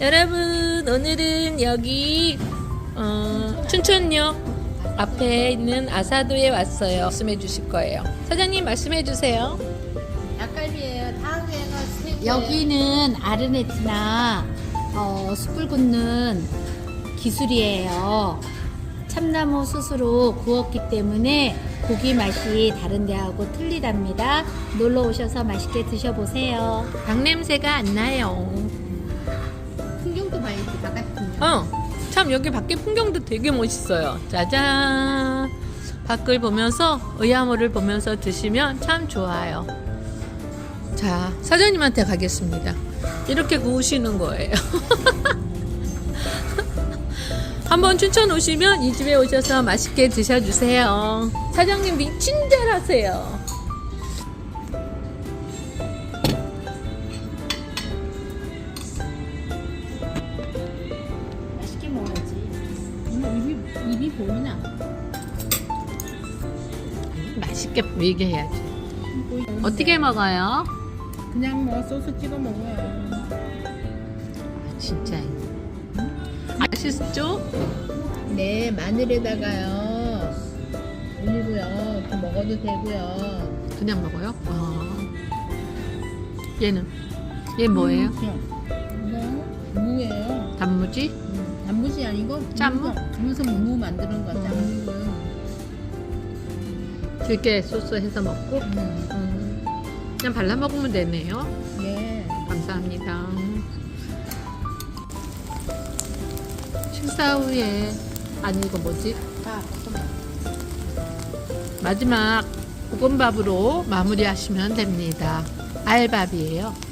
여러분 오늘은 여기 어, 춘천역 앞에 있는 아사도에 왔어요. 말씀해 주실 거예요. 사장님 말씀해 주세요. 닭갈비예요. 다음에는 스테이크. 여기는 아르네티나 어, 숯불 굽는 기술이에요. 참나무 숯으로 구웠기 때문에 고기 맛이 다른 데하고 틀리답니다. 놀러 오셔서 맛있게 드셔보세요. 닭 냄새가 안 나요. 어, 참 여기 밖에 풍경도 되게 멋있어요. 짜잔. 밖을 보면서 의야모를 보면서 드시면 참 좋아요. 자, 사장님한테 가겠습니다. 이렇게 구우시는 거예요. 한번 춘천 오시면 이 집에 오셔서 맛있게 드셔주세요. 사장님 미친 듯 하세요. 먹어야지. 입이 입이 보이나? 맛있게 보이게 해야지. 어떻게 먹어요? 그냥 뭐 소스 찍어 먹어요. 아, 진짜. 맛있죠? 네 마늘에다가요 올리고요. 이렇게 먹어도 되고요. 그냥 먹어요? 아. 얘는? 얘 뭐예요? 음, 무예요. 단무지? 음, 단무지 아니고 짠무? 무서 무 만드는 거 음. 짠무. 들깨 소스 해서 먹고 음. 음, 그냥 발라 먹으면 되네요. 예. 감사합니다. 식사 후에 아니 이거 뭐지? 자, 잠깐만. 마지막 볶음밥으로 마무리하시면 됩니다. 알밥이에요.